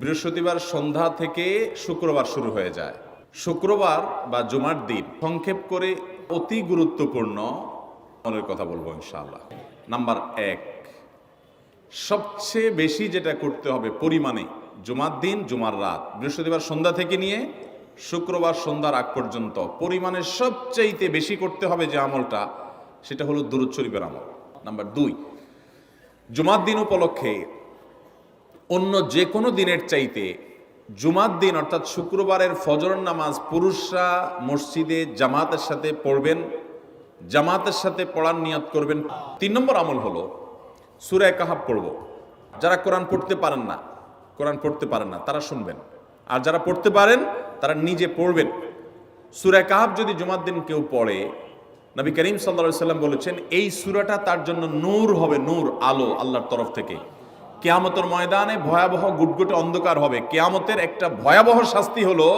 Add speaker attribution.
Speaker 1: বৃহস্পতিবার সন্ধ্যা থেকে শুক্রবার শুরু হয়ে যায়। শুক্রবার বা জুমার দিন সংক্ষেপ করে অতি গুরুত্বপূর্ণ মনের কথা বলব ইনশাআল্লাহ। নাম্বার এক, সবচেয়ে বেশি যেটা করতে হবে পরিমাণে জুমার দিন, জুমার রাত। বৃহস্পতিবার সন্ধ্যা থেকে নিয়ে শুক্রবার সন্ধ্যার আগ পর্যন্ত পরিমাণে সবচাইতে বেশি করতে হবে যে আমলটা, সেটা হলো শরীফের আমল। নাম্বার দুই, জুমার দিন উপলক্ষে অন্য যে কোনো দিনের চাইতে জুমার দিন, অর্থাৎ শুক্রবারের ফজর নামাজ পুরুষরা মসজিদে জামাতের সাথে পড়বেন, জামাতের সাথে পড়ার নিয়ত করবেন। তিন নম্বর আমল হলো সুরায় কাহাব পড়ব। যারা কোরআন পড়তে পারেন না, কোরআন পড়তে পারেন না, তারা শুনবেন। আর যারা পড়তে পারেন, তারা নিজে পড়বেন। সুরায় কাহাব যদি জুমার দিন কেউ পড়ে, নবী করিম সাল্লা সাল্লাম বলেছেন, এই সুরাটা তার জন্য নূর হবে, নূর, আলো আল্লাহর তরফ থেকে। কেয়ামতের ময়দানে ভয়াবহ গুটগুটে অন্ধকার হবে। কেয়ামতের একটা ভয়াবহ শাস্তি হলো